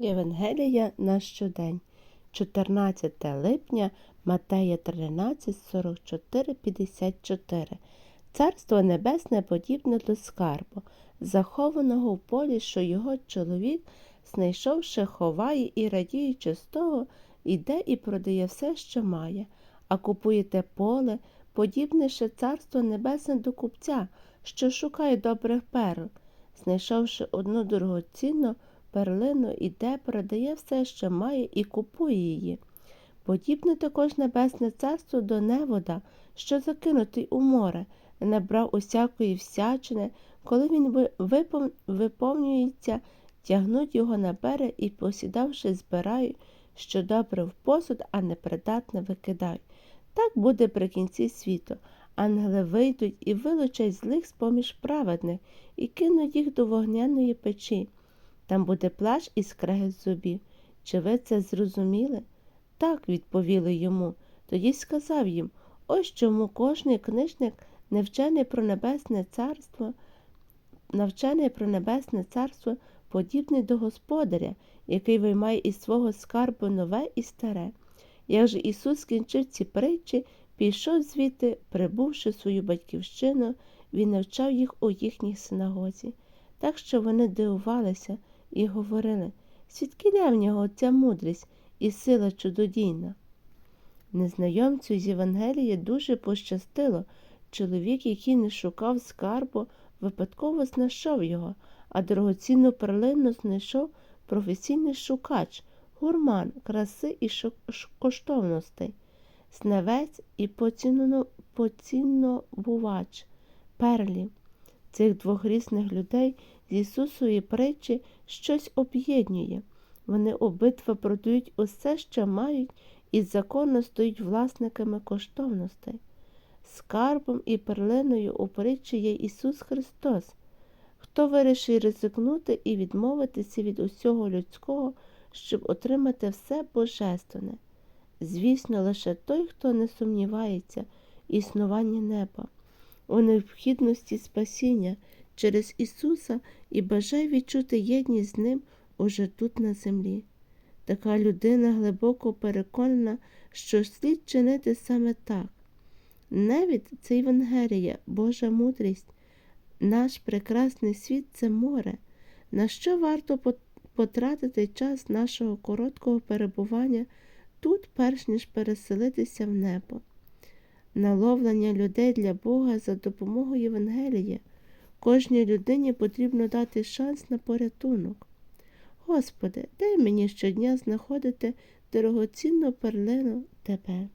Євангелія на щодень, 14 липня, Матея 13, 44, 54. Царство небесне подібне до скарбу, захованого в полі, що його чоловік, знайшовши, ховає і радіючи з того, іде і продає все, що має, а купуєте поле, подібне ще царство небесне до купця, що шукає добрих перл, знайшовши одну дорогоцінну перлину, іде, продає все, що має, і купує її. Подібне також небесне царство до невода, що закинутий у море, набрав усякої всячини, коли він виповнюється, тягнуть його на берег і, посідавши, збирають, що добре в посуд, а непридатне викидають. Так буде при кінці світу. Ангели вийдуть і вилучать злих з-поміж праведних і кинуть їх до вогняної печі. Там буде плач і скрегіт зубів. Чи ви це зрозуміли? Так, відповіли йому. Тоді сказав їм ось чому кожний книжник, невчений про небесне царство, навчений про небесне царство, подібний до господаря, який виймає із свого скарбу нове і старе. Як же Ісус скінчив ці притчі, пішов звідти, прибувши свою батьківщину, він навчав їх у їхній синагозі. Так що вони дивувалися і говорили, звідки в нього ця мудрість і сила чудодійна. Незнайомцю з Євангелія дуже пощастило. Чоловік, який не шукав скарбу, випадково знайшов його, а дорогоцінну перлину знайшов професійний шукач, гурман, краси і коштовностей, знавець і поціннобувач перлів. Цих двох різних людей з Ісусової притчі щось об'єднує. Вони обидва продають усе, що мають, і законно стають власниками коштовностей. Скарбом і перлиною у притчі є Ісус Христос. Хто вирішить ризикнути і відмовитися від усього людського, щоб отримати все божественне? Звісно, лише той, хто не сумнівається в існуванні неба, у необхідності спасіння через Ісуса і бажає відчути єдність з Ним уже тут на землі. Така людина глибоко переконана, що слід чинити саме так. Навіть це Євангелія, Божа мудрість, наш прекрасний світ це море. На що варто потратити час нашого короткого перебування тут, перш ніж переселитися в небо? Наловлення людей для Бога за допомогою Євангелія. Кожній людині потрібно дати шанс на порятунок. Господи, дай мені щодня знаходити дорогоцінну перлину Тебе.